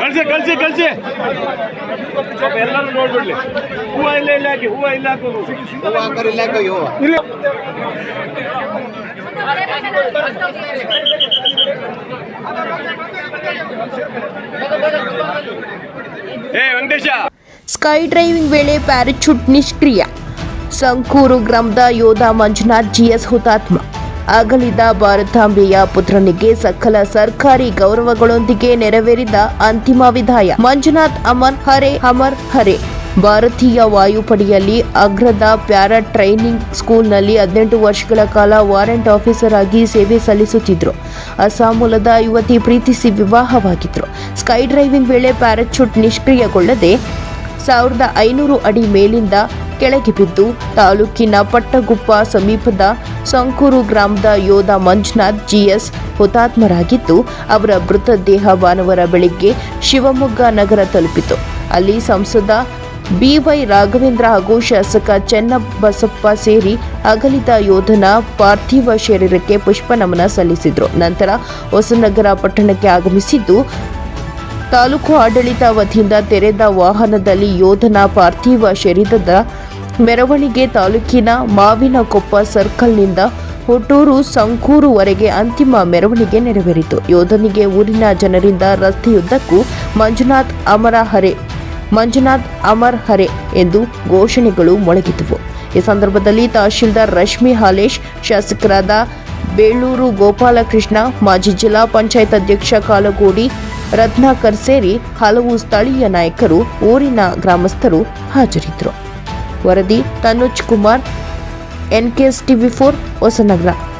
ಕಳ್ಸಿ ಕಳ್ಸಿ ಕಳ್ಸಿ ಸ್ವಲ್ಪ ಎಲ್ಲರೂ ನೋಡ್ಬಿಡ್ಲಿ ಹೂವ ಇಲ್ಲ ಇಲ್ಲ ಹಾಕಿ ಹೂವ ಇಲ್ಲ ಹಾಕೋದು ಹೂವು ಹಾಕೋರು ಇಲ್ಲ ಹಾಕೋ ಹೂವು ಇಲ್ಲ ಏ ವೆಂಕಟೇಶ ಸ್ಕೈ ಡ್ರೈವಿಂಗ್ ವೇಳೆ ಪ್ಯಾರಾಚೂಟ್ ನಿಷ್ಕ್ರಿಯ ಸಂಕೂರು ಗ್ರಾಮದ ಯೋಧ ಮಂಜುನಾಥ್ ಜಿಎಸ್ ಹುತಾತ್ಮ ಅಗಲಿದ ಭಾರತಾಂಬೆಯ ಪುತ್ರನಿಗೆ ಸಕಲ ಸರ್ಕಾರಿ ಗೌರವಗಳೊಂದಿಗೆ ನೆರವೇರಿದ ಅಂತಿಮ ವಿದಾಯ. ಮಂಜುನಾಥ್ ಅಮರ್ ಹರೆ ಅಮರ್ ಹರೆ. ಭಾರತೀಯ ವಾಯುಪಡೆಯಲ್ಲಿ ಅಗ್ರದ ಪ್ಯಾರಾ ಟ್ರೈನಿಂಗ್ ಸ್ಕೂಲ್ನಲ್ಲಿ ಹದಿನೆಂಟು ವರ್ಷಗಳ ಕಾಲ ವಾರೆಂಟ್ ಆಫೀಸರ್ ಆಗಿ ಸೇವೆ ಸಲ್ಲಿಸುತ್ತಿದ್ದರು ಅಸ್ಸಾಂ ಮೂಲದ ಯುವತಿ ಪ್ರೀತಿಸಿ ವಿವಾಹವಾಗಿದ್ದರು ಸ್ಕೈ ಡ್ರೈವಿಂಗ್ ವೇಳೆ ಪ್ಯಾರಾಚೂಟ್ ನಿಷ್ಕ್ರಿಯಗೊಳ್ಳದೆ ಸಾವಿರದ ಐನೂರು ಅಡಿ ಮೇಲಿಂದ ಕೆಳಗೆ ಬಿದ್ದು ತಾಲೂಕಿನ ಪಟ್ಟಗುಪ್ಪ ಸಮೀಪದ ಸಂಕೂರು ಗ್ರಾಮದ ಯೋಧ ಮಂಜುನಾಥ್ ಜಿಎಸ್ ಹುತಾತ್ಮರಾಗಿದ್ದು, ಅವರ ಮೃತದೇಹ ಭಾನುವಾರ ಬೆಳಿಗ್ಗೆ ಶಿವಮೊಗ್ಗ ನಗರ ತಲುಪಿತು. ಅಲ್ಲಿ ಸಂಸದ ಬಿವೈ ರಾಘವೇಂದ್ರ ಹಾಗೂ ಶಾಸಕ ಚೆನ್ನಬಸಪ್ಪ ಸೇರಿ ಅಗಲಿದ ಯೋಧನ ಪಾರ್ಥಿವ ಶರೀರಕ್ಕೆ ಪುಷ್ಪ ನಮನ ಸಲ್ಲಿಸಿದರು. ನಂತರ ಹೊಸನಗರ ಪಟ್ಟಣಕ್ಕೆ ಆಗಮಿಸಿದ್ದು ತಾಲೂಕು ಆಡಳಿತ ವತಿಯಿಂದ ತೆರೆದ ವಾಹನದಲ್ಲಿ ಯೋಧನ ಪಾರ್ಥಿವ ಶರೀರದ ಮೆರವಣಿಗೆ ತಾಲೂಕಿನ ಮಾವಿನಕೊಪ್ಪ ಸರ್ಕಲ್ನಿಂದ ಹುಟ್ಟೂರು ಸಂಕೂರುವರೆಗೆ ಅಂತಿಮ ಮೆರವಣಿಗೆ ನೆರವೇರಿತು. ಯೋಧನಿಗೆ ಊರಿನ ಜನರಿಂದ ರಸ್ತೆಯುದ್ದಕ್ಕೂ ಮಂಜುನಾಥ್ ಅಮರ ಹರೆ, ಮಂಜುನಾಥ್ ಅಮರ್ ಹರೆ ಎಂದು ಘೋಷಣೆಗಳು ಮೊಳಗಿದವು ಈ ಸಂದರ್ಭದಲ್ಲಿ ತಹಶೀಲ್ದಾರ್ ರಶ್ಮಿ ಹಾಲೇಶ್, ಶಾಸಕರಾದ ಬೇಳೂರು ಗೋಪಾಲಕೃಷ್ಣ, ಮಾಜಿ ಜಿಲ್ಲಾ ಪಂಚಾಯತ್ ಅಧ್ಯಕ್ಷ ಕಾಲಗೋಡಿ ರತ್ನಾಕರ್ ಸೇರಿ ಹಲವು ಸ್ಥಳೀಯ ನಾಯಕರು ಊರಿನ ಗ್ರಾಮಸ್ಥರು ಹಾಜರಿದ್ದರು. ವರದಿ Tanuj Kumar, NKS TV four, Hosanagara.